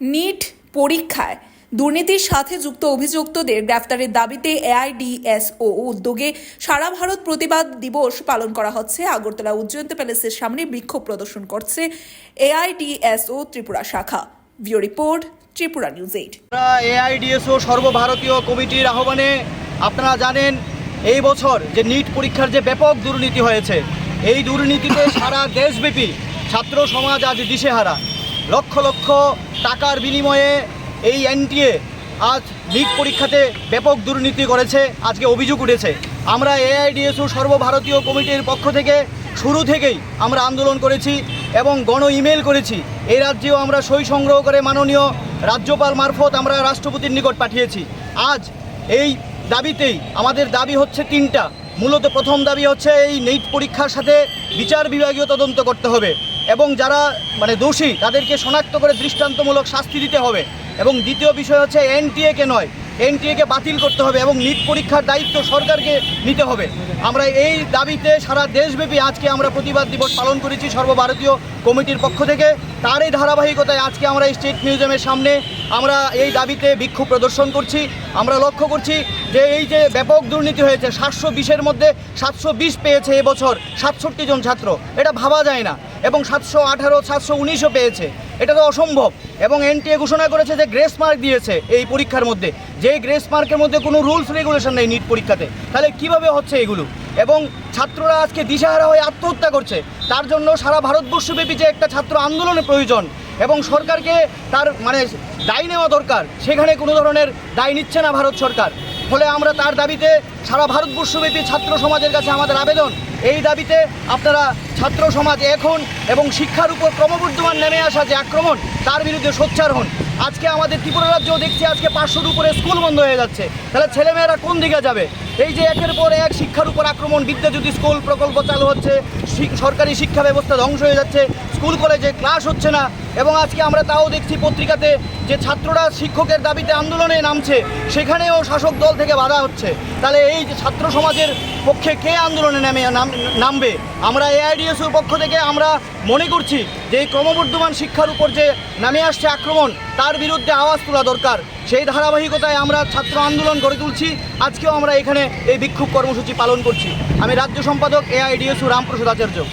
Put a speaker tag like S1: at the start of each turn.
S1: NEET পরীক্ষায় দুর্নীতির সাথে যুক্ত অভিযুক্তদের গ্রেফতারের দাবিতে এআইডিএসও উদ্যোগে সারা ভারত প্রতিবাদ দিবস পালন করা হচ্ছে। আগরতলা উজ্জয়ন্ত প্যালেসের সামনে বিক্ষোভ প্রদর্শন করছে এআইডিএসও ত্রিপুরা শাখা। VO report, Tripura news eight.
S2: AIDSO সর্বভারতীয় কমিটির আহ্বানে আপনারা জানেন, এই বছর যে নিট পরীক্ষার যে ব্যাপক দুর্নীতি হয়েছে, এই দুর্নীতিতে সারা দেশব্যাপী ছাত্র সমাজ আজ দিশেহারা। লক্ষ লক্ষ টাকার বিনিময়ে এই এনটিএ আজ নিট পরীক্ষাতে ব্যাপক দুর্নীতি করেছে, আজকে অভিযোগ উঠেছে। আমরা এআইডিএসও সর্বভারতীয় কমিটির পক্ষ থেকে শুরু থেকেই আমরা আন্দোলন করেছি এবং গণ ইমেল করেছি। এই রাজ্যেও আমরা সই সংগ্রহ করে মাননীয় রাজ্যপাল মারফত আমরা রাষ্ট্রপতির নিকট পাঠিয়েছি। আজ এই দাবিতেই আমাদের দাবি হচ্ছে তিনটা। মূলত প্রথম দাবি হচ্ছে এই নেট পরীক্ষার সাথে বিচার বিভাগীয় তদন্ত করতে হবে। এবং যারা মানে দোষী, তাদেরকে শনাক্ত করে দৃষ্টান্তমূলক শাস্তি দিতে হবে। এবং দ্বিতীয় বিষয় হচ্ছে এনটিএকে নয় এনটিএকে বাতিল করতে হবে এবং নিট পরীক্ষার দায়িত্ব সরকারকে নিতে হবে। আমরা এই দাবিতে সারা দেশব্যাপী আজকে আমরা প্রতিবাদ দিবস পালন করেছি সর্বভারতীয় কমিটির পক্ষ থেকে। তার এই ধারাবাহিকতায় আজকে আমরা এই স্টেট মিউজিয়ামের সামনে আমরা এই দাবিতে বিক্ষোভ প্রদর্শন করছি। আমরা লক্ষ্য করছি যে এই যে ব্যাপক দুর্নীতি হয়েছে, সাতশো বিশের মধ্যে সাতশো বিশ পেয়েছে এবছর সাতষট্টি জন ছাত্র। এটা ভাবা যায় না। এবং সাতশো আঠারো, সাতশো উনিশও পেয়েছে। এটা তো অসম্ভব। এবং এনটিএ ঘোষণা করেছে যে গ্রেস মার্ক দিয়েছে এই পরীক্ষার মধ্যে। যেই গ্রেস মার্কের মধ্যে কোনো রুলস রেগুলেশন নেই নিট পরীক্ষাতে, তাহলে কীভাবে হচ্ছে এগুলো? এবং ছাত্ররা আজকে দিশাহারা হয়ে আত্মহত্যা করছে। তার জন্য সারা ভারতবর্ষব্যাপী যে একটা ছাত্র আন্দোলনের প্রয়োজন এবং সরকারকে তার মানে দায় নেওয়া দরকার, সেখানে কোনো ধরনের দায় নিচ্ছে না ভারত সরকার। ফলে আমরা তার দাবিতে সারা ভারতবর্ষব্যাপী ছাত্র সমাজের কাছে আমাদের আবেদন। এই দাবিতে আপনারা ছাত্র সমাজ এখন এবং শিক্ষার উপর ক্রমবর্ধমান নেমে আসা যে আক্রমণ, তার বিরুদ্ধে সোচ্চার হন। আজকে আমাদের ত্রিপুরা রাজ্যও দেখছি আজকে পাঁচশোর উপরে স্কুল বন্ধ হয়ে যাচ্ছে। তাহলে ছেলেমেয়েরা কোন দিকে যাবে? এই যে একের পর এক শিক্ষার উপর আক্রমণ, বিদ্যাজ্যোতি স্কুল প্রকল্প চালু হচ্ছে সরকারি শিক্ষা ব্যবস্থা ধ্বংস হয়ে যাচ্ছে, স্কুল কলেজে ক্লাস হচ্ছে না এবং আজকে আমরা তাও দেখছি পত্রিকাতে যে ছাত্ররা শিক্ষকের দাবিতে আন্দোলনে নামছে, সেখানেও শাসক দল থেকে বাধা হচ্ছে। তাহলে এই যে ছাত্র সমাজের পক্ষে কে আন্দোলনে নামে, নাম- নামবে? আমরা এআইডিএসের পক্ষ থেকে আমরা মনে করছি যে এই ক্রমবর্ধমান শিক্ষার উপর যে নামে আসছে আক্রমণ, তার বিরুদ্ধে আওয়াজ তোলা দরকার। সেই ধারাবাহিকতায় আমরা ছাত্র আন্দোলন গড়ে তুলছি। আজকেও আমরা এখানে এই বিক্ষোভ কর্মসূচি পালন করছি। আমি রাজ্য সম্পাদক এআইডিএসু রামপ্রসাদ আচার্য।